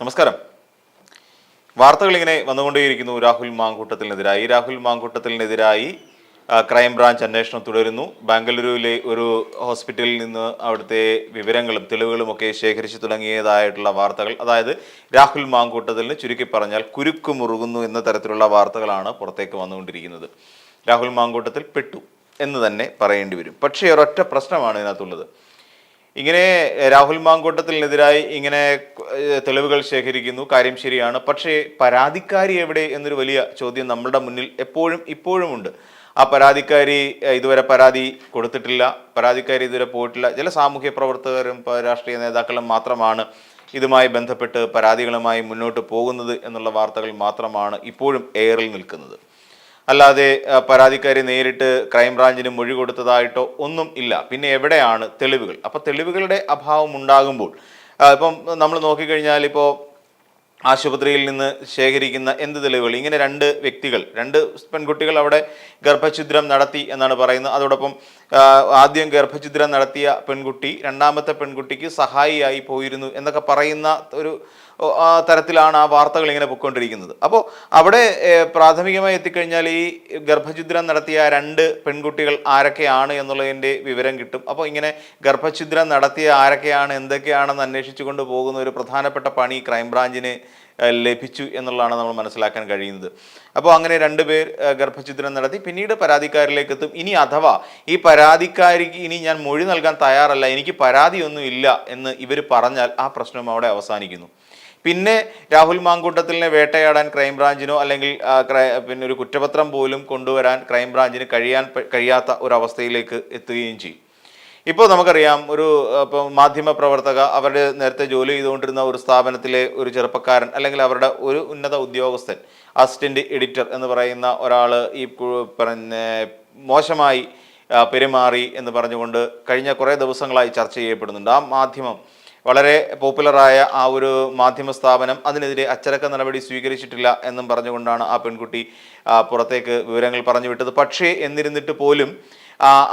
നമസ്കാരം. വാർത്തകൾ ഇങ്ങനെ വന്നുകൊണ്ടേയിരിക്കുന്നു. രാഹുൽ മാങ്കൂട്ടത്തിനെതിരായി. രാഹുൽ മാങ്കൂട്ടത്തിനെതിരായി ക്രൈംബ്രാഞ്ച് അന്വേഷണം തുടരുന്നു. ബാംഗ്ലൂരുവിലെ ഒരു ഹോസ്പിറ്റലിൽ നിന്ന് അവിടുത്തെ വിവരങ്ങളും തെളിവുകളും ഒക്കെ ശേഖരിച്ചു തുടങ്ങിയതായിട്ടുള്ള വാർത്തകൾ. അതായത് രാഹുൽ മാങ്കൂട്ടത്തിന് ചുരുക്കി പറഞ്ഞാൽ കുരുക്ക് മുറുകുന്നു എന്ന തരത്തിലുള്ള വാർത്തകളാണ് പുറത്തേക്ക് വന്നുകൊണ്ടിരിക്കുന്നത്. രാഹുൽ മാങ്കൂട്ടത്തിൽ പെട്ടു എന്ന് തന്നെ പറയേണ്ടി വരും. പക്ഷേ ഒരൊറ്റ പ്രശ്നമാണ് ഇതിനകത്തുള്ളത്. ഇങ്ങനെ രാഹുൽ മാങ്കൂട്ടത്തിനെതിരായി ഇങ്ങനെ തെളിവുകൾ ശേഖരിക്കുന്നു കാര്യം ശരിയാണ്. പക്ഷേ പരാതിക്കാരി എവിടെ എന്നൊരു വലിയ ചോദ്യം നമ്മുടെ മുന്നിൽ എപ്പോഴും ഇപ്പോഴും ഉണ്ട് ആ പരാതിക്കാരി ഇതുവരെ പരാതി കൊടുത്തിട്ടില്ല. പരാതിക്കാരി ഇതുവരെ പോയിട്ടില്ല. ചില സാമൂഹ്യ പ്രവർത്തകരും രാഷ്ട്രീയ നേതാക്കളും മാത്രമാണ് ഇതുമായി ബന്ധപ്പെട്ട് പരാതികളുമായി മുന്നോട്ട് പോകുന്നത് എന്നുള്ള വാർത്തകൾ മാത്രമാണ് ഇപ്പോഴും എയറിൽ നിൽക്കുന്നത്. അല്ലാതെ പരാതിക്കാരി നേരിട്ട് ക്രൈംബ്രാഞ്ചിന് മൊഴി കൊടുത്തതായിട്ടോ ഒന്നും ഇല്ല. പിന്നെ എവിടെയാണ് തെളിവുകൾ? അപ്പോൾ തെളിവുകളുടെ അഭാവം ഉണ്ടാകുമ്പോൾ ഇപ്പം നമ്മൾ നോക്കിക്കഴിഞ്ഞാൽ ഇപ്പോൾ ആശുപത്രിയിൽ നിന്ന് ശേഖരിക്കുന്ന എന്ത് തെളിവുകൾ? ഇങ്ങനെ രണ്ട് വ്യക്തികൾ രണ്ട് പെൺകുട്ടികൾ അവിടെ ഗർഭഛിദ്രം നടത്തി എന്നാണ് പറയുന്നത്. അതോടൊപ്പം ആദ്യം ഗർഭഛിദ്രം നടത്തിയ പെൺകുട്ടി രണ്ടാമത്തെ പെൺകുട്ടിക്ക് സഹായിയായി പോയിരുന്നു എന്നൊക്കെ പറയുന്ന ഒരു തരത്തിലാണ് ആ വാർത്തകൾ ഇങ്ങനെ പൊയ്ക്കൊണ്ടിരിക്കുന്നത്. അപ്പോൾ അവിടെ പ്രാഥമികമായി എത്തിക്കഴിഞ്ഞാൽ ഈ ഗർഭഛിദ്രം നടത്തിയ രണ്ട് പെൺകുട്ടികൾ ആരൊക്കെയാണ് എന്നുള്ളതിന്റെ വിവരം കിട്ടും. അപ്പോൾ ഇങ്ങനെ ഗർഭഛിദ്രം നടത്തിയ ആരൊക്കെയാണ് എന്തൊക്കെയാണെന്ന് അന്വേഷിച്ചുകൊണ്ട് പോകുന്ന ഒരു പ്രധാനപ്പെട്ട പണി ക്രൈംബ്രാഞ്ചിന് ലഭിച്ചു എന്നുള്ളതാണ് നമ്മൾ മനസ്സിലാക്കാൻ കഴിയുന്നത്. അപ്പോൾ അങ്ങനെ രണ്ടുപേർ പേർ ഗർഭഛിദ്രം നടത്തി. പിന്നീട് പരാതിക്കാരിലേക്ക് എത്തും. ഇനി അഥവാ ഈ പരാതിക്കാരിക്ക് ഇനി ഞാൻ മൊഴി നൽകാൻ തയ്യാറല്ല എനിക്ക് പരാതിയൊന്നും ഇല്ല എന്ന് ഇവർ പറഞ്ഞാൽ ആ പ്രശ്നം അവിടെ അവസാനിക്കുന്നു. പിന്നെ രാഹുൽ മാങ്കൂട്ടത്തിലിനെ വേട്ടയാടാൻ ക്രൈംബ്രാഞ്ചിനോ അല്ലെങ്കിൽ പിന്നെ ഒരു കുറ്റപത്രം പോലും കൊണ്ടുവരാൻ ക്രൈംബ്രാഞ്ചിന് കഴിയാൻ കഴിയാത്ത ഒരു അവസ്ഥയിലേക്ക് എത്തുകയും ചെയ്യും. ഇപ്പോൾ നമുക്കറിയാം ഒരു ഇപ്പോൾ മാധ്യമ പ്രവർത്തക അവരുടെ നേരത്തെ ജോലി ചെയ്തുകൊണ്ടിരുന്ന ഒരു സ്ഥാപനത്തിലെ ഒരു ചെറുപ്പക്കാരൻ അല്ലെങ്കിൽ അവരുടെ ഒരു ഉന്നത ഉദ്യോഗസ്ഥൻ അസിസ്റ്റന്റ് എഡിറ്റർ എന്ന് പറയുന്ന ഒരാൾ ഈ പറഞ്ഞ മോശമായി പെരുമാറി എന്ന് പറഞ്ഞുകൊണ്ട് കഴിഞ്ഞ കുറേ ദിവസങ്ങളായി ചർച്ച ചെയ്യപ്പെടുന്നുണ്ട്. ആ മാധ്യമം വളരെ പോപ്പുലറായ ആ ഒരു മാധ്യമ സ്ഥാപനം അതിനെതിരെ അച്ചടക്ക നടപടി സ്വീകരിച്ചിട്ടില്ല എന്നും പറഞ്ഞുകൊണ്ടാണ് ആ പെൺകുട്ടി പുറത്തേക്ക് വിവരങ്ങൾ പറഞ്ഞു വിട്ടത്. പക്ഷേ എന്നിരുന്നിട്ട് പോലും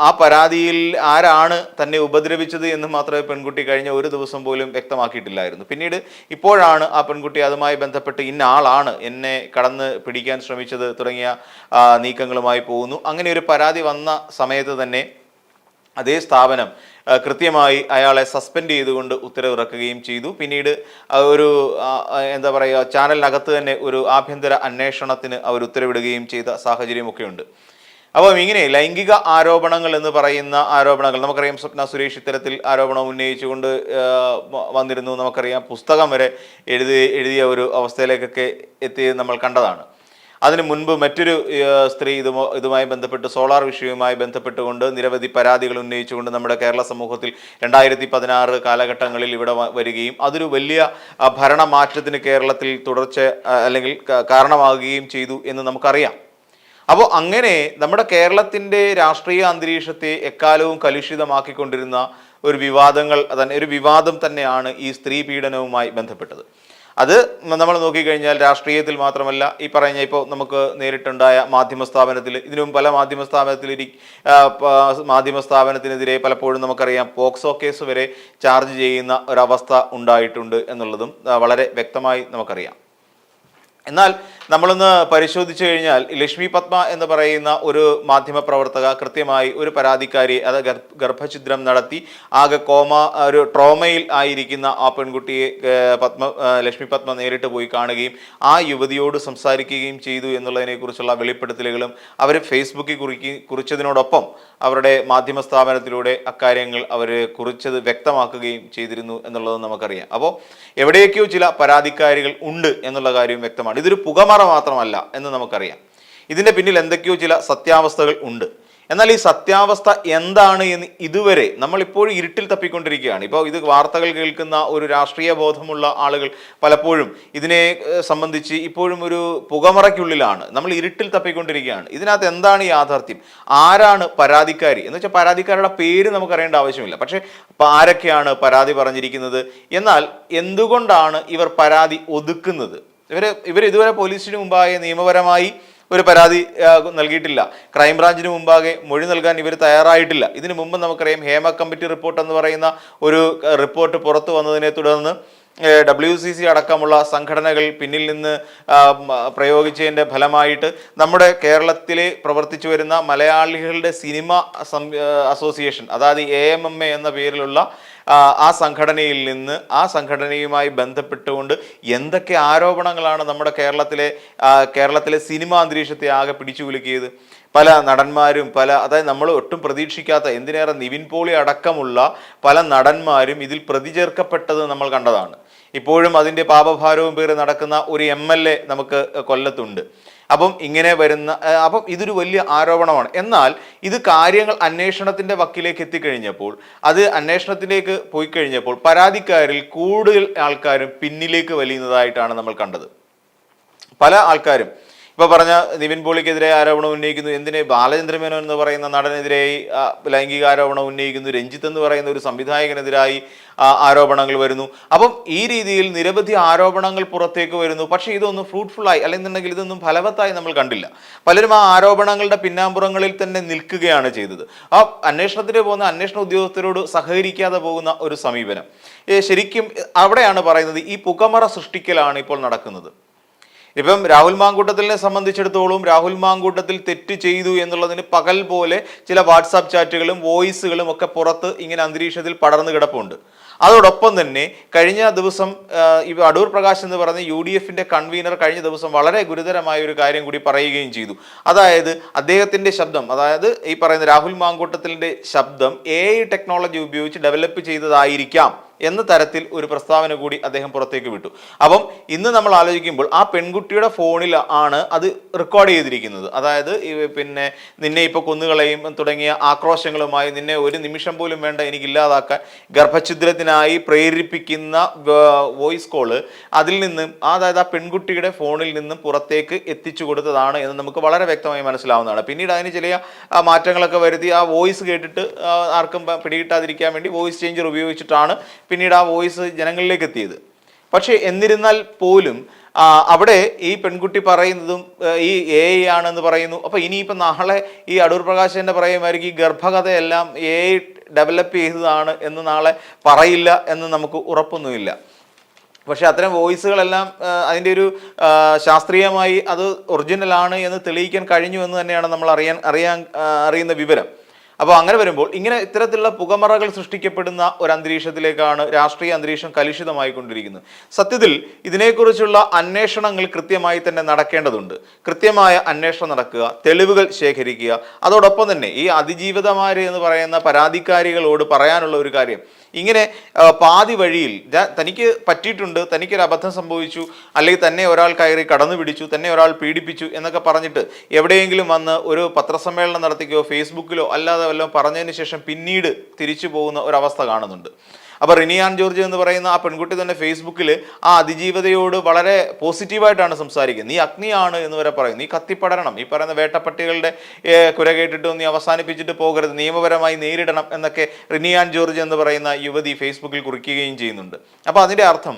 ആ പരാതിയിൽ ആരാണ് തന്നെ ഉപദ്രവിച്ചത് എന്ന് മാത്രമേ പെൺകുട്ടി കഴിഞ്ഞ ഒരു ദിവസം പോലും വ്യക്തമാക്കിയിട്ടില്ലായിരുന്നു. പിന്നീട് ഇപ്പോഴാണ് ആ പെൺകുട്ടി അതുമായി ബന്ധപ്പെട്ട് ഇന്ന ആളാണ് എന്നെ കടന്ന് പിടിക്കാൻ ശ്രമിച്ചത് തുടങ്ങിയ നീക്കങ്ങളുമായി പോകുന്നു. അങ്ങനെ ഒരു പരാതി വന്ന സമയത്ത് തന്നെ അതേ സ്ഥാപനം കൃത്യമായി അയാളെ സസ്പെൻഡ് ചെയ്തുകൊണ്ട് ഉത്തരവിറക്കുകയും ചെയ്തു. പിന്നീട് ഒരു എന്താ പറയുക ചാനലിനകത്ത് തന്നെ ഒരു ആഭ്യന്തര അന്വേഷണത്തിന് അവർ ഉത്തരവിടുകയും ചെയ്ത സാഹചര്യമൊക്കെ ഉണ്ട് അപ്പം ഇങ്ങനെ ലൈംഗിക ആരോപണങ്ങൾ എന്ന് പറയുന്ന ആരോപണങ്ങൾ നമുക്കറിയാം സ്വപ്ന സുരേഷ് ഇത്തരത്തിൽ ആരോപണം ഉന്നയിച്ചുകൊണ്ട് വന്നിരുന്നു. നമുക്കറിയാം പുസ്തകം വരെ എഴുതി എഴുതിയ ഒരു അവസ്ഥയിലേക്കൊക്കെ എത്തി നമ്മൾ കണ്ടതാണ്. അതിനു മുൻപ് മറ്റൊരു സ്ത്രീ ഇതുമോ ഇതുമായി ബന്ധപ്പെട്ട് സോളാർ വിഷയവുമായി ബന്ധപ്പെട്ടുകൊണ്ട് നിരവധി പരാതികൾ ഉന്നയിച്ചുകൊണ്ട് നമ്മുടെ കേരള സമൂഹത്തിൽ രണ്ടായിരത്തി പതിനാറ് കാലഘട്ടങ്ങളിൽ ഇവിടെ വരികയും അതൊരു വലിയ ഭരണമാറ്റത്തിന് കേരളത്തിൽ തുടർച്ച അല്ലെങ്കിൽ കാരണമാകുകയും ചെയ്തു എന്ന് നമുക്കറിയാം. അപ്പോൾ അങ്ങനെ നമ്മുടെ കേരളത്തിന്റെ രാഷ്ട്രീയ അന്തരീക്ഷത്തെ എക്കാലവും കലുഷിതമാക്കിക്കൊണ്ടിരുന്ന ഒരു വിവാദങ്ങൾ തന്നെ ഒരു വിവാദം തന്നെയാണ് ഈ സ്ത്രീ പീഡനവുമായി ബന്ധപ്പെട്ടത്. അത് നമ്മൾ നോക്കിക്കഴിഞ്ഞാൽ രാഷ്ട്രീയത്തിൽ മാത്രമല്ല ഈ പറഞ്ഞ ഇപ്പോൾ നമുക്ക് നേരിട്ടുണ്ടായ മാധ്യമ സ്ഥാപനത്തിൽ ഇതിനും പല മാധ്യമ സ്ഥാപനത്തിൽ മാധ്യമ സ്ഥാപനത്തിനെതിരെ പലപ്പോഴും നമുക്കറിയാം പോക്സോ കേസ് വരെ ചാർജ് ചെയ്യുന്ന ഒരവസ്ഥ ഉണ്ടായിട്ടുണ്ട് എന്നുള്ളതും വളരെ വ്യക്തമായി നമുക്കറിയാം. എന്നാൽ നമ്മളൊന്ന് പരിശോധിച്ചു കഴിഞ്ഞാൽ ലക്ഷ്മി പത്മ എന്ന് പറയുന്ന ഒരു മാധ്യമ പ്രവർത്തക കൃത്യമായി ഒരു പരാതിക്കാരി അത് ഗർഭഛിദ്രം നടത്തി ആകെ കോമ ഒരു ട്രോമയിൽ ആയിരിക്കുന്ന ആ പെൺകുട്ടിയെ പത്മ ലക്ഷ്മി പത്മ നേരിട്ട് പോയി കാണുകയും ആ യുവതിയോട് സംസാരിക്കുകയും ചെയ്തു എന്നുള്ളതിനെക്കുറിച്ചുള്ള വെളിപ്പെടുത്തലുകളും അവർ ഫേസ്ബുക്കിൽ കുറിക്കി കുറിച്ചതിനോടൊപ്പം അവരുടെ മാധ്യമ സ്ഥാപനത്തിലൂടെ അക്കാര്യങ്ങൾ അവർ കുറിച്ചത് വ്യക്തമാക്കുകയും ചെയ്തിരുന്നു എന്നുള്ളത് നമുക്കറിയാം. അപ്പോൾ എവിടെയൊക്കെയോ ചില പരാതിക്കാരികൾ ഉണ്ട് എന്നുള്ള കാര്യം വ്യക്തമാണ്. ഇതൊരു പുകമറ മാത്രമല്ല എന്ന് നമുക്കറിയാം. ഇതിന്റെ പിന്നിൽ എന്തൊക്കെയോ ചില സത്യാവസ്ഥകൾ ഉണ്ട്. എന്നാൽ ഈ സത്യാവസ്ഥ എന്താണ് എന്ന് ഇതുവരെ നമ്മളിപ്പോഴും ഇരുട്ടിൽ തപ്പിക്കൊണ്ടിരിക്കുകയാണ്. ഇപ്പോൾ ഇത് വാർത്തകൾ കേൾക്കുന്ന ഒരു രാഷ്ട്രീയ ബോധമുള്ള ആളുകൾ പലപ്പോഴും ഇതിനെ സംബന്ധിച്ച് ഇപ്പോഴും ഒരു പുകമറയ്ക്കുള്ളിലാണ്. നമ്മൾ ഇരുട്ടിൽ തപ്പിക്കൊണ്ടിരിക്കുകയാണ്. ഇതിനകത്ത് എന്താണ് യാഥാർത്ഥ്യം? ആരാണ് പരാതിക്കാരി? എന്ന് വെച്ചാൽ പരാതിക്കാരുടെ പേര് നമുക്കറിയേണ്ട ആവശ്യമില്ല. പക്ഷേ ആരൊക്കെയാണ് പരാതി പറഞ്ഞിരിക്കുന്നത്? എന്നാൽ എന്തുകൊണ്ടാണ് ഇവർ പരാതി ഒതുക്കുന്നത്? ഇവർ ഇവർ ഇതുവരെ പോലീസിന് മുമ്പാകെ നിയമപരമായി ഒരു പരാതി നൽകിയിട്ടില്ല. ക്രൈംബ്രാഞ്ചിന് മുമ്പാകെ മൊഴി നൽകാൻ ഇവർ തയ്യാറായിട്ടില്ല. ഇതിനു മുമ്പ് നമുക്കറിയാം ഹേമ കമ്മിറ്റി റിപ്പോർട്ട് എന്ന് പറയുന്ന ഒരു റിപ്പോർട്ട് പുറത്തു വന്നതിനെ തുടർന്ന് ഡബ്ല്യു സി സി അടക്കമുള്ള സംഘടനകൾ പിന്നിൽ നിന്ന് പ്രയോഗിച്ചതിന്റെ ഫലമായിട്ട് നമ്മുടെ കേരളത്തിൽ പ്രവർത്തിച്ചു വരുന്ന മലയാളികളുടെ സിനിമ അസോസിയേഷൻ അതായത് എ എം എം എ എന്ന പേരിലുള്ള ആ, സംഘടനയിൽ നിന്ന് ആ സംഘടനയുമായി ബന്ധപ്പെട്ടുകൊണ്ട് എന്തൊക്കെ ആരോപണങ്ങളാണ് നമ്മുടെ കേരളത്തിലെ കേരളത്തിലെ സിനിമാ അന്തരീക്ഷത്തെ ആകെ പിടിച്ചു കുലുക്കിയത്? പല നടന്മാരും പല അതായത് നമ്മൾ ഒട്ടും പ്രതീക്ഷിക്കാത്ത എന്തിനേറെ നിവിൻ പോളി അടക്കമുള്ള പല നടന്മാരും ഇതിൽ പ്രതിചേർക്കപ്പെട്ടത് നമ്മൾ കണ്ടതാണ്. ഇപ്പോഴും അതിന്റെ പാപഭാരവും പേര് നടക്കുന്ന ഒരു എം എൽ എ നമുക്ക് കൊല്ലത്തുണ്ട്. അപ്പം ഇങ്ങനെ വരുന്ന അപ്പം ഇതൊരു വലിയ ആരോപണമാണ്. എന്നാൽ ഇത് കാര്യങ്ങൾ അന്വേഷണത്തിന്റെ വക്കിലേക്ക് എത്തിക്കഴിഞ്ഞപ്പോൾ അത് അന്വേഷണത്തിലേക്ക് പോയി കഴിഞ്ഞപ്പോൾ പരാതിക്കാരിൽ കൂടുതൽ ആൾക്കാരും പിന്നിലേക്ക് വലിയുന്നതായിട്ടാണ് നമ്മൾ കണ്ടത്. പല ആൾക്കാരും ഇപ്പൊ പറഞ്ഞ നിവിൻ പോളിക്കെതിരെ ആരോപണം ഉന്നയിക്കുന്നു. എന്തിനെ ബാലചന്ദ്ര മേനോൻ എന്ന് പറയുന്ന നടനെതിരെ ലൈംഗിക ആരോപണം ഉന്നയിക്കുന്നു. രഞ്ജിത്ത് എന്ന് പറയുന്ന ഒരു സംവിധായകനെതിരായി ആരോപണങ്ങൾ വരുന്നു. അപ്പം ഈ രീതിയിൽ നിരവധി ആരോപണങ്ങൾ പുറത്തേക്ക് വരുന്നു. പക്ഷേ ഇതൊന്നും ഫ്രൂട്ട്ഫുൾ ആയി അല്ലെന്നുണ്ടെങ്കിൽ ഇതൊന്നും ഫലവത്തായി നമ്മൾ കണ്ടില്ല. പലരും ആ ആരോപണങ്ങളുടെ പിന്നാമ്പുറങ്ങളിൽ തന്നെ നിൽക്കുകയാണ് ചെയ്തത്. ആ അന്വേഷണത്തിന് പോകുന്ന അന്വേഷണ ഉദ്യോഗസ്ഥരോട് സഹകരിക്കാതെ പോകുന്ന ഒരു സമീപനം. ശരിക്കും അവിടെയാണ് പറയുന്നത് ഈ പുകമറ സൃഷ്ടിക്കലാണ് ഇപ്പോൾ നടക്കുന്നത്. ഇപ്പം രാഹുൽ മാങ്കൂട്ടത്തിനെ സംബന്ധിച്ചിടത്തോളം രാഹുൽ മാങ്കൂട്ടത്തിൽ തെറ്റ് ചെയ്തു എന്നുള്ളതിന് പകൽ പോലെ ചില വാട്സാപ്പ് ചാറ്റുകളും വോയിസുകളും ഒക്കെ പുറത്ത് ഇങ്ങനെ അന്തരീക്ഷത്തിൽ പടർന്നു കിടപ്പുണ്ട്. അതോടൊപ്പം തന്നെ കഴിഞ്ഞ ദിവസം ഈ അടൂർ പ്രകാശ് എന്ന് പറഞ്ഞ യു ഡി എഫിന്റെ കൺവീനർ കഴിഞ്ഞ ദിവസം വളരെ ഗുരുതരമായ ഒരു കാര്യം കൂടി പറയുകയും ചെയ്തു. അതായത് അദ്ദേഹത്തിന്റെ ശബ്ദം അതായത് ഈ പറയുന്ന രാഹുൽ മാങ്കൂട്ടത്തിന്റെ ശബ്ദം എ ടെക്നോളജി ഉപയോഗിച്ച് ഡെവലപ്പ് ചെയ്തതായിരിക്കാം. എന്ന തരത്തിൽ ഒരു പ്രസ്താവന കൂടി അദ്ദേഹം പുറത്തേക്ക് വിട്ടു. അപ്പം ഇന്ന് നമ്മൾ ആലോചിക്കുമ്പോൾ ആ പെൺകുട്ടിയുടെ ഫോണിൽ ആണ് അത് റെക്കോർഡ് ചെയ്തിരിക്കുന്നത്. അതായത് പിന്നെ നിന്നെ ഇപ്പോൾ കൊന്നുകളയും തുടങ്ങിയ ആക്രോശങ്ങളുമായി നിന്നെ ഒരു നിമിഷം പോലും വേണ്ട എനിക്കില്ലാതാക്കാൻ ഗർഭഛിദ്രത്തിനായി പ്രേരിപ്പിക്കുന്ന വോയിസ് കോൾ അതിൽ നിന്നും അതായത് ആ പെൺകുട്ടിയുടെ ഫോണിൽ നിന്നും പുറത്തേക്ക് എത്തിച്ചു കൊടുത്തതാണ് എന്ന് നമുക്ക് വളരെ വ്യക്തമായി മനസ്സിലാവുന്നതാണ്. പിന്നീട് അതിന് ചില മാറ്റങ്ങളൊക്കെ വരുത്തി ആ വോയിസ് കേട്ടിട്ട് ആർക്കും പിടികിട്ടാതിരിക്കാൻ വേണ്ടി വോയിസ് ചേഞ്ചർ ഉപയോഗിച്ചിട്ടാണ് പിന്നീട് ആ വോയിസ് ജനങ്ങളിലേക്ക് എത്തിയത് പക്ഷേ എന്നിരുന്നാൽ പോലും അവിടെ ഈ പെൺകുട്ടി പറയുന്നതും ഈ എ ഐ ആണെന്ന് പറയുന്നു. അപ്പോൾ ഇനിയിപ്പോൾ നാളെ ഈ അടൂർ പ്രകാശ് തന്നെ പറയുമായിരിക്കും ഈ ഗർഭകഥയെല്ലാം എ ഐ ഡെവലപ്പ് ചെയ്തതാണ് എന്ന് നാളെ പറയില്ല എന്ന് നമുക്ക് ഉറപ്പൊന്നുമില്ല. പക്ഷേ അത്തരം വോയിസുകളെല്ലാം അതിന്റെ ഒരു ശാസ്ത്രീയമായി അത് ഒറിജിനലാണ് എന്ന് തെളിയിക്കാൻ കഴിഞ്ഞു എന്ന് തന്നെയാണ് നമ്മൾ അറിയാൻ അറിയാൻ അറിയുന്ന വിവരം. അപ്പോൾ അങ്ങനെ വരുമ്പോൾ ഇങ്ങനെ ഇത്തരത്തിലുള്ള പുകമറകൾ സൃഷ്ടിക്കപ്പെടുന്ന ഒരു അന്തരീക്ഷത്തിലേക്കാണ് രാഷ്ട്രീയ അന്തരീക്ഷം കലുഷിതമായിക്കൊണ്ടിരിക്കുന്നത്. സത്യത്തിൽ ഇതിനെക്കുറിച്ചുള്ള അന്വേഷണങ്ങൾ കൃത്യമായി തന്നെ നടക്കേണ്ടതുണ്ട്. കൃത്യമായ അന്വേഷണം നടക്കുക തെളിവുകൾ ശേഖരിക്കുക. അതോടൊപ്പം തന്നെ ഈ അതിജീവിതമാര് എന്ന് പറയുന്ന പരാതിക്കാരികളോട് പറയാനുള്ള ഒരു കാര്യം. ഇങ്ങനെ പാതി വഴിയിൽ തനിക്ക് പറ്റിയിട്ടുണ്ട് തനിക്കൊരു അബദ്ധം സംഭവിച്ചു അല്ലെങ്കിൽ തന്നെ ഒരാൾ കയറി കടന്നു പിടിച്ചു തന്നെ ഒരാൾ പീഡിപ്പിച്ചു എന്നൊക്കെ പറഞ്ഞിട്ട് എവിടെയെങ്കിലും വന്ന് ഒരു പത്രസമ്മേളനം നടത്തിക്കോ ഫേസ്ബുക്കിലോ അല്ലാതെ വല്ലതും പറഞ്ഞതിന് ശേഷം പിന്നീട് തിരിച്ചു പോകുന്ന ഒരവസ്ഥ കാണുന്നുണ്ട്. അപ്പോൾ റിനിയാൻ ജോർജ് എന്ന് പറയുന്ന ആ പെൺകുട്ടി തന്നെ ഫേസ്ബുക്കിൽ ആ അതിജീവിതയോട് വളരെ പോസിറ്റീവായിട്ടാണ് സംസാരിക്കുന്നത്. നീ അഗ്നിയാണ് എന്ന് വരെ പറയും നീ കത്തിപ്പടരണം. ഈ പറയുന്ന വേട്ടപ്പട്ടികളുടെ കുര കേട്ടിട്ട് നീ അവസാനിപ്പിച്ചിട്ട് പോകരുത്. നിയമപരമായി നേരിടണം എന്നൊക്കെ റിനിയാൻ ജോർജ് എന്ന് പറയുന്ന യുവതി ഫേസ്ബുക്കിൽ കുറിക്കുകയും ചെയ്യുന്നുണ്ട്. അപ്പോൾ അതിന്റെ അർത്ഥം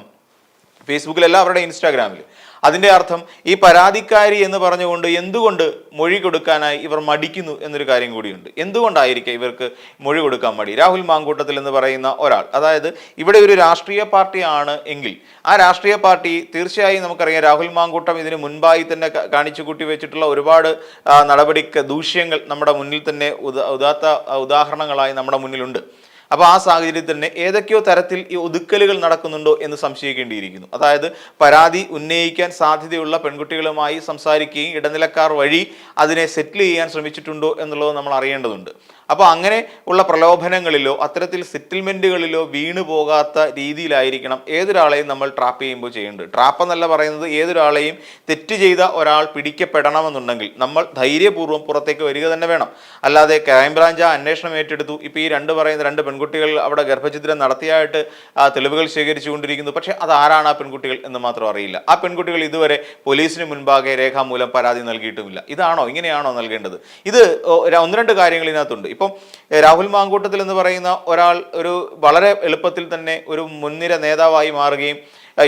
ഫേസ്ബുക്കിലല്ല അവരുടെ ഇൻസ്റ്റാഗ്രാമിൽ അതിന്റെ അർത്ഥം ഈ പരാതിക്കാരി എന്ന് പറഞ്ഞുകൊണ്ട് എന്തുകൊണ്ട് മൊഴി കൊടുക്കാനായി ഇവർ മടിക്കുന്നു എന്നൊരു കാര്യം കൂടിയുണ്ട്. എന്തുകൊണ്ടായിരിക്കും ഇവർക്ക് മൊഴി കൊടുക്കാൻ മടി? രാഹുൽ മാങ്കൂട്ടത്തിൽ എന്ന് പറയുന്ന ഒരാൾ അതായത് ഇവിടെ ഒരു രാഷ്ട്രീയ പാർട്ടിയാണ് എങ്കിൽ ആ രാഷ്ട്രീയ പാർട്ടി തീർച്ചയായും നമുക്കറിയാം രാഹുൽ മാങ്കൂട്ടം ഇതിന് മുൻപായി തന്നെ കാണിച്ചു കൂട്ടി വെച്ചിട്ടുള്ള ഒരുപാട് നടപടി ദൂഷ്യങ്ങൾ നമ്മുടെ മുന്നിൽ തന്നെ ഉദാ ഉദാത്ത ഉദാഹരണങ്ങളായി നമ്മുടെ മുന്നിലുണ്ട്. അപ്പോൾ ആ സാഹചര്യത്തിൽ തന്നെ ഏതൊക്കെയോ തരത്തിൽ ഈ ഒതുക്കലുകൾ നടക്കുന്നുണ്ടോ എന്ന് സംശയിക്കേണ്ടിയിരിക്കുന്നു. അതായത് പരാതി ഉന്നയിക്കാൻ സാധ്യതയുള്ള പെൺകുട്ടികളുമായി സംസാരിക്കുകയും ഇടനിലക്കാർ വഴി അതിനെ സെറ്റിൽ ചെയ്യാൻ ശ്രമിച്ചിട്ടുണ്ടോ എന്നുള്ളത് നമ്മൾ അറിയേണ്ടതുണ്ട്. അപ്പോൾ അങ്ങനെ ഉള്ള പ്രലോഭനങ്ങളിലോ അത്തരത്തിൽ സെറ്റിൽമെന്റുകളിലോ വീണു പോകാത്ത രീതിയിലായിരിക്കണം ഏതൊരാളെയും നമ്മൾ ട്രാപ്പ് ചെയ്യുമ്പോൾ ചെയ്യേണ്ടത്. ട്രാപ്പ് എന്നല്ല പറയുന്നത് ഏതൊരാളെയും തെറ്റ് ചെയ്ത ഒരാൾ പിടിക്കപ്പെടണമെന്നുണ്ടെങ്കിൽ നമ്മൾ ധൈര്യപൂർവം പുറത്തേക്ക് വരിക തന്നെ വേണം. അല്ലാതെ ക്രൈംബ്രാഞ്ച് ആ അന്വേഷണം ഏറ്റെടുത്തു. ഇപ്പോൾ ഈ രണ്ട് പറയുന്ന രണ്ട് പെൺകുട്ടികൾ അവിടെ ഗർഭഛിദ്രം നടത്തിയായിട്ട് ആ തെളിവുകൾ ശേഖരിച്ചുകൊണ്ടിരിക്കുന്നു. പക്ഷേ അതാരാണ് ആ പെൺകുട്ടികൾ എന്ന് മാത്രം അറിയില്ല. ആ പെൺകുട്ടികൾ ഇതുവരെ പോലീസിന് മുൻപാകെ രേഖാമൂലം പരാതി നൽകിയിട്ടുമില്ല. ഇതാണോ ഇങ്ങനെയാണോ നൽകേണ്ടത്? ഇത് ഒന്ന് രണ്ട് കാര്യങ്ങൾ ഇതിനകത്തുണ്ട്. ഇപ്പം രാഹുൽ മാങ്കൂട്ടത്തിൽ എന്ന് പറയുന്ന ഒരാൾ ഒരു വളരെ എളുപ്പത്തിൽ തന്നെ ഒരു മുൻനിര നേതാവായി മാറുകയും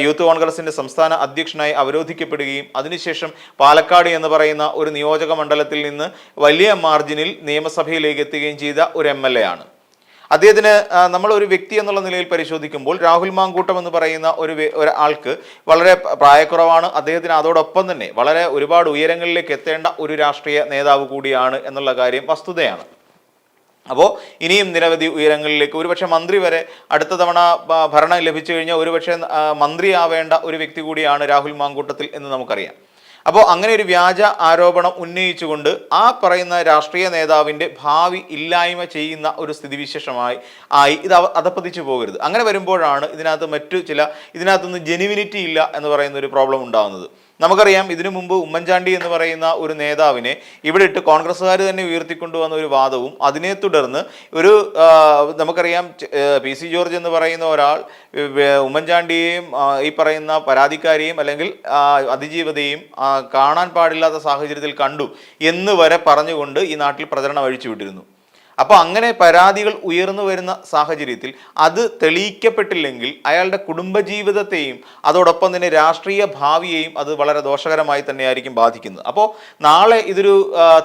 യൂത്ത് കോൺഗ്രസിന്റെ സംസ്ഥാന അധ്യക്ഷനായി അവരോധിക്കപ്പെടുകയും അതിനുശേഷം പാലക്കാട് എന്ന് പറയുന്ന ഒരു നിയോജക മണ്ഡലത്തിൽ നിന്ന് വലിയ മാർജിനിൽ നിയമസഭയിലേക്ക് എത്തുകയും ചെയ്ത ഒരു എം ആണ്. അദ്ദേഹത്തിന് നമ്മൾ ഒരു വ്യക്തി എന്നുള്ള നിലയിൽ പരിശോധിക്കുമ്പോൾ രാഹുൽ മാങ്കൂട്ടം എന്ന് പറയുന്ന ഒരു ഒരാൾക്ക് വളരെ പ്രായക്കുറവാണ്. അദ്ദേഹത്തിന് അതോടൊപ്പം തന്നെ വളരെ ഒരുപാട് ഉയരങ്ങളിലേക്ക് എത്തേണ്ട ഒരു രാഷ്ട്രീയ നേതാവ് കൂടിയാണ് എന്നുള്ള കാര്യം വസ്തുതയാണ്. അപ്പോൾ ഇനിയും നിരവധി ഉയരങ്ങളിലേക്ക് ഒരുപക്ഷെ മന്ത്രി വരെ അടുത്ത തവണ ഭരണം ലഭിച്ചു കഴിഞ്ഞാൽ ഒരുപക്ഷെ മന്ത്രി മന്ത്രിയാവേണ്ട ഒരു വ്യക്തി കൂടിയാണ് രാഹുൽ മാങ്കൂട്ടത്തിൽ എന്ന് നമുക്കറിയാം. അപ്പോൾ അങ്ങനെ ഒരു വ്യാജ ആരോപണം ഉന്നയിച്ചുകൊണ്ട് ആ പറയുന്ന രാഷ്ട്രീയ നേതാവിന്റെ ഭാവി ഇല്ലായ്മ ചെയ്യുന്ന ഒരു സ്ഥിതിവിശേഷമായി ആയി ഇത് അധപ്പതിച്ചു പോകരുത്. അങ്ങനെ വരുമ്പോഴാണ് ഇതിനകത്ത് മറ്റു ചില ഇതിനകത്തൊന്നും ജെനുവിനിറ്റി ഇല്ല എന്ന് പറയുന്ന ഒരു പ്രോബ്ലം ഉണ്ടാകുന്നത് നമുക്കറിയാം ഇതിനു മുമ്പ് ഉമ്മൻചാണ്ടി എന്ന് പറയുന്ന ഒരു നേതാവിനെ ഇവിടെ ഇട്ട് കോൺഗ്രസ്സുകാർ തന്നെ ഉയർത്തിക്കൊണ്ടുവന്ന ഒരു വാദവും അതിനെ തുടർന്ന് ഒരു നമുക്കറിയാം പി സി ജോർജ് എന്ന് പറയുന്ന ഒരാൾ ഉമ്മൻചാണ്ടിയെയും ഈ പറയുന്ന പരാതിക്കാരെയും അല്ലെങ്കിൽ അതിജീവതയും കാണാൻ പാടില്ലാത്ത സാഹചര്യത്തിൽ കണ്ടു എന്ന് വരെ പറഞ്ഞുകൊണ്ട് ഈ നാട്ടിൽ പ്രചരണം അഴിച്ചുവിട്ടിരുന്നു. അപ്പോൾ അങ്ങനെ പരാതികൾ ഉയർന്നു വരുന്ന സാഹചര്യത്തിൽ അത് തെളിയിക്കപ്പെട്ടില്ലെങ്കിൽ അയാളുടെ കുടുംബജീവിതത്തെയും അതോടൊപ്പം തന്നെ രാഷ്ട്രീയ ഭാവിയെയും അത് വളരെ ദോഷകരമായി തന്നെയായിരിക്കും ബാധിക്കുന്നത്. അപ്പോൾ നാളെ ഇതൊരു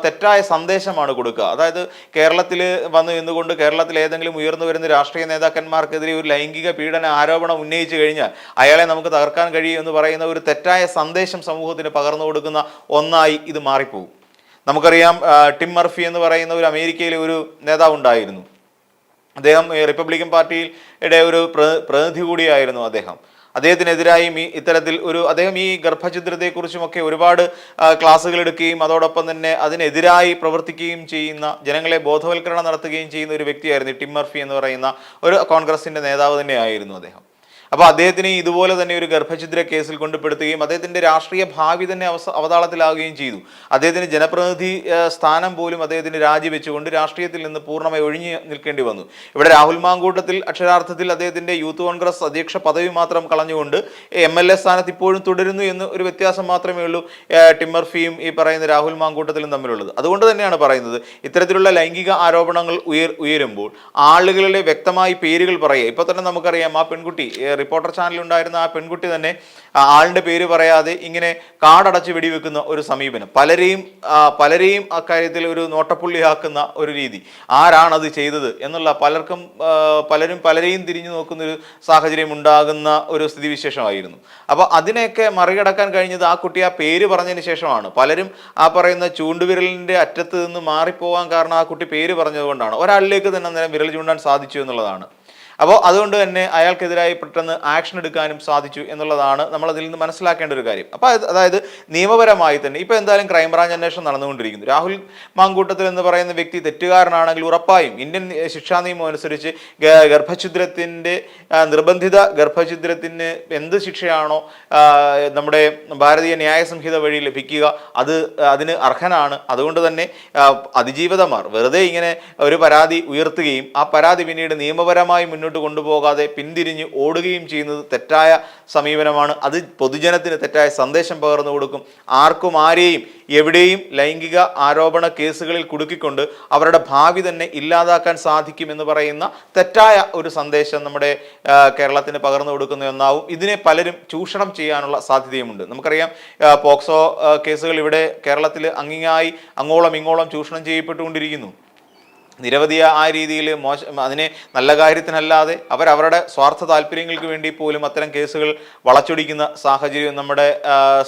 തെറ്റായ സന്ദേശമാണ് കൊടുക്കുക. അതായത് കേരളത്തിൽ വന്നു നിന്നുകൊണ്ട് കേരളത്തിൽ ഏതെങ്കിലും ഉയർന്നു വരുന്ന രാഷ്ട്രീയ നേതാക്കന്മാർക്കെതിരെ ഒരു ലൈംഗിക പീഡന ആരോപണം ഉന്നയിച്ചു കഴിഞ്ഞാൽ അയാളെ നമുക്ക് തകർക്കാൻ കഴിയും എന്ന് പറയുന്ന ഒരു തെറ്റായ സന്ദേശം സമൂഹത്തിന് പകർന്നു കൊടുക്കുന്ന ഒന്നായി ഇത് മാറിപ്പോകും. നമുക്കറിയാം ടിം മർഫി എന്ന് പറയുന്ന ഒരു അമേരിക്കയിലെ ഒരു നേതാവ് ഉണ്ടായിരുന്നു അദ്ദേഹം റിപ്പബ്ലിക്കൻ പാർട്ടിയുടെ ഒരു പ്ര- പ്രതിനിധി കൂടിയായിരുന്നു അദ്ദേഹം. അദ്ദേഹത്തിനെതിരായി ഈ ഇത്തരത്തിൽ ഒരു അദ്ദേഹം ഈ ഗർഭഛിദ്രത്തെക്കുറിച്ചുമൊക്കെ ഒരുപാട് ക്ലാസ്സുകൾ എടുക്കുകയും അതോടൊപ്പം തന്നെ അതിനെതിരായി പ്രവർത്തിക്കുകയും ചെയ്യുന്ന ജനങ്ങളെ ബോധവൽക്കരണം നടത്തുകയും ചെയ്യുന്ന ഒരു വ്യക്തിയായിരുന്നു ടിം മർഫി എന്ന് പറയുന്ന ഒരു കോൺഗ്രസിന്റെ നേതാവ് തന്നെയായിരുന്നു അദ്ദേഹം. അപ്പോൾ അദ്ദേഹത്തിനെ ഇതുപോലെ തന്നെ ഒരു ഗർഭഛിദ്ര കേസിൽ കൊണ്ടുപെടുത്തുകയും അദ്ദേഹത്തിന്റെ രാഷ്ട്രീയ ഭാവി തന്നെ അവസ അവതാളത്തിലാവുകയും ചെയ്തു. അദ്ദേഹത്തിന് ജനപ്രതിനിധി സ്ഥാനം പോലും അദ്ദേഹത്തിന് രാജിവെച്ചുകൊണ്ട് രാഷ്ട്രീയത്തിൽ നിന്ന് പൂർണമായി ഒഴിഞ്ഞു നിൽക്കേണ്ടി വന്നു. ഇവിടെ രാഹുൽ മാങ്കൂട്ടത്തിൽ അക്ഷരാർത്ഥത്തിൽ അദ്ദേഹത്തിന്റെ യൂത്ത് കോൺഗ്രസ് അധ്യക്ഷ പദവി മാത്രം കളഞ്ഞുകൊണ്ട് എം എൽ എ സ്ഥാനത്ത് ഇപ്പോഴും തുടരുന്നു എന്ന് ഒരു വ്യത്യാസം മാത്രമേ ഉള്ളൂ ടിമ്മർഫിയും ഈ പറയുന്ന രാഹുൽ മാങ്കൂട്ടത്തിലും തമ്മിലുള്ളത്. അതുകൊണ്ട് തന്നെയാണ് പറയുന്നത് ഇത്തരത്തിലുള്ള ലൈംഗിക ആരോപണങ്ങൾ ഉയർ ഉയരുമ്പോൾ ആളുകളുടെ വ്യക്തമായി പേരുകൾ പറയുക. ഇപ്പോൾ തന്നെ നമുക്കറിയാം ആ പെൺകുട്ടി റിപ്പോർട്ടർ ചാനലുണ്ടായിരുന്ന ആ പെൺകുട്ടി തന്നെ ആളുടെ പേര് പറയാതെ ഇങ്ങനെ കാടടച്ച് വെടിവെക്കുന്ന ഒരു സമീപനം. പലരെയും പലരെയും അക്കാര്യത്തിൽ ഒരു നോട്ടപ്പുള്ളിയാക്കുന്ന ഒരു രീതി. ആരാണത് ചെയ്തത് എന്നുള്ള പലർക്കും പലരും പലരെയും തിരിഞ്ഞു നോക്കുന്ന ഒരു സാഹചര്യം ഉണ്ടാകുന്ന ഒരു സ്ഥിതിവിശേഷമായിരുന്നു. അപ്പോൾ അതിനെയൊക്കെ മറികടക്കാൻ കഴിഞ്ഞത് ആ കുട്ടി ആ പേര് പറഞ്ഞതിന് ശേഷമാണ്. പലരും ആ പറയുന്ന ചൂണ്ടുവിരലിന്റെ അറ്റത്ത് നിന്ന് മാറിപ്പോകാൻ കാരണം ആ കുട്ടി പേര് പറഞ്ഞതുകൊണ്ടാണ്. ഒരാളിലേക്ക് തന്നെ അന്നേരം വിരൽ ചൂണ്ടാൻ സാധിച്ചു എന്നുള്ളതാണ്. അപ്പോൾ അതുകൊണ്ട് തന്നെ അയാൾക്കെതിരായി പെട്ടെന്ന് ആക്ഷൻ എടുക്കാനും സാധിച്ചു എന്നുള്ളതാണ് നമ്മൾ അതിൽ നിന്ന് മനസ്സിലാക്കേണ്ട ഒരു കാര്യം. അപ്പോൾ അതായത് നിയമപരമായി തന്നെ ഇപ്പോൾ എന്തായാലും ക്രൈംബ്രാഞ്ച് അന്വേഷണം നടന്നുകൊണ്ടിരിക്കുന്നു. രാഹുൽ മാങ്കൂട്ടത്തിൽ എന്ന് പറയുന്ന വ്യക്തി തെറ്റുകാരനാണെങ്കിൽ ഉറപ്പായും ഇന്ത്യൻ ശിക്ഷാ നിയമം അനുസരിച്ച് ഗർഭഛിദ്രത്തിന്റെ നിർബന്ധിത ഗർഭഛിദ്രത്തിന് എന്ത് ശിക്ഷയാണോ നമ്മുടെ ഭാരതീയ ന്യായ സംഹിത വഴി ലഭിക്കുക അത് അതിന് അർഹനാണ്. അതുകൊണ്ട് തന്നെ അതിജീവിതമാർ വെറുതെ ഇങ്ങനെ ഒരു പരാതി ഉയർത്തുകയും ആ പരാതി പിന്നീട് നിയമപരമായി മുന്നോട്ട് കൊണ്ടുപോകാതെ പിന്തിരിഞ്ഞ് ഓടുകയും ചെയ്യുന്നത് തെറ്റായ സമീപനമാണ്. അത് പൊതുജനത്തിന് തെറ്റായ സന്ദേശം പകർന്നു കൊടുക്കും. ആർക്കും ആരെയും എവിടെയും ലൈംഗിക ആരോപണ കേസുകളിൽ കുടുക്കിക്കൊണ്ട് അവരുടെ ഭാവി തന്നെ ഇല്ലാതാക്കാൻ സാധിക്കും എന്ന് പറയുന്ന തെറ്റായ ഒരു സന്ദേശം നമ്മുടെ കേരളത്തിന് പകർന്നു കൊടുക്കുന്ന ഒന്നാവും. ഇതിനെ പലരും ചൂഷണം ചെയ്യാനുള്ള സാധ്യതയുമുണ്ട്. നമുക്കറിയാം പോക്സോ കേസുകൾ ഇവിടെ കേരളത്തിൽ അങ്ങിങ്ങായി അങ്ങോളം ഇങ്ങോളം ചൂഷണം ചെയ്യപ്പെട്ടുകൊണ്ടിരിക്കുന്നു. നിരവധി ആ രീതിയിൽ മോശം അതിനെ നല്ല കാര്യത്തിനല്ലാതെ അവരവരുടെ സ്വാർത്ഥ താല്പര്യങ്ങൾക്ക് വേണ്ടി പോലും അത്തരം കേസുകൾ വളച്ചൊടിക്കുന്ന സാഹചര്യം നമ്മുടെ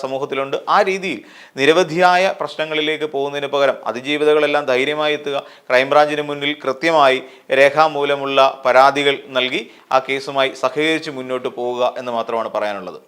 സമൂഹത്തിലുണ്ട്. ആ രീതിയിൽ നിരവധിയായ പ്രശ്നങ്ങളിലേക്ക് പോകുന്നതിന് പകരം അതിജീവിതകളെല്ലാം ധൈര്യമായി എത്തുക ക്രൈംബ്രാഞ്ചിന് മുന്നിൽ കൃത്യമായി രേഖാമൂലമുള്ള പരാതികൾ നൽകി ആ കേസുമായി സഹകരിച്ച് മുന്നോട്ട് പോവുക എന്ന് മാത്രമാണ് പറയാനുള്ളത്.